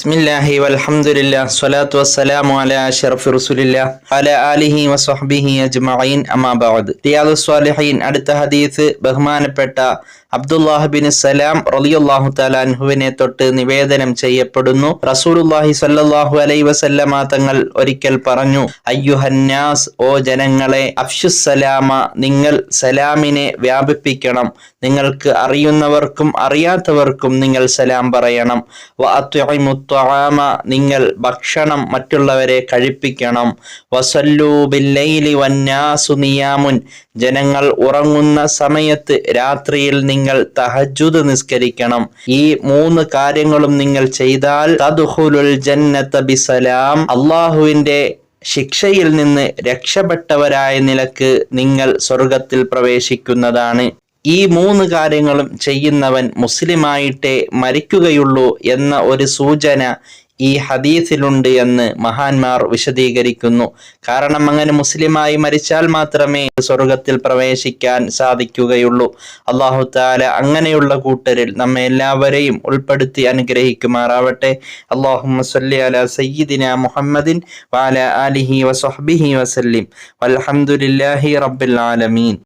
ബിസ്മില്ലാഹി വൽഹംദുലില്ലാ സ്വലാത്തു വസ്സലാമു അലാ അഷ്റഫി റസൂലില്ലാ അല ആലിഹി വസ്വഹ്ബിഹി അജ്മഈൻ അമാ ബഅദ്. റിയാദു സ്വാലിഹീൻ അടുത്ത ഹദീസ് ബഹുമാനപ്പെട്ട അബ്ദുല്ലാഹ് ബിൻ സലാം റളിയല്ലാഹു തആല അൻഹുവിനെ തൊട്ട് നിവേദനം ചെയ്യപ്പെടുന്നു. റസൂലുള്ളാഹി സ്വല്ലല്ലാഹു അലൈഹി വസല്ലമ തങ്ങൾ ഒരിക്കൽ പറഞ്ഞു അയ്യുഹന്നാസ് ഓ ജനങ്ങളെ അഫ്ഷുസലാമ നിങ്ങൾ സലാമിനെ വ്യാപിപ്പിക്കണം. നിങ്ങൾക്ക് അറിയുന്നവർക്കും അറിയാത്തവർക്കും നിങ്ങൾ സലാം പറയണം. വ അത്വഇമുത്വആമ നിങ്ങൾ ഭക്ഷണം മറ്റുള്ളവരെ കഴിപ്പിക്കണം. വസല്ലൂ ബില്ലൈലി വന്നാസു നിയാമുൻ. ജനങ്ങൾ ഉറങ്ങുന്ന സമയത്ത് രാത്രിയിൽ നിങ്ങൾ തഹജുദ് നിസ്കരിക്കണം. ഈ മൂന്ന് കാര്യങ്ങളും നിങ്ങൾ ചെയ്താൽ തദ്ഹുലുൽ ജന്നത ബിസലാം. അള്ളാഹുവിന്റെ ശിക്ഷയിൽ നിന്ന് രക്ഷപ്പെട്ടവരായ നിലയ്ക്ക് നിങ്ങൾ സ്വർഗത്തിൽ പ്രവേശിക്കുന്നതാണ്. ഈ മൂന്ന് കാര്യങ്ങളും ചെയ്യുന്നവൻ മുസ്ലിമായിട്ടേ മരിക്കുകയുള്ളൂ എന്ന ഒരു സൂചന ഈ ഹദീസിലുണ്ട് എന്ന് മഹാന്മാർ വിശദീകരിക്കുന്നു. കാരണം അങ്ങനെ മുസ്ലിമായി മരിച്ചാൽ മാത്രമേ സ്വർഗത്തിൽ പ്രവേശിക്കാൻ സാധിക്കുകയുള്ളൂ. അള്ളാഹു താല അങ്ങനെയുള്ള കൂട്ടരിൽ നമ്മെ എല്ലാവരെയും ഉൾപ്പെടുത്തി അനുഗ്രഹിക്കുമാറാവട്ടെ. അള്ളാഹു സല്ലി അല സയ്യിദിന മുഹമ്മദിൻ വാല അലിഹി വസ്ഹബിഹി വസല്ലിം വൽഹംദുലില്ലാഹി റബ്ബിൽ ആലമീൻ.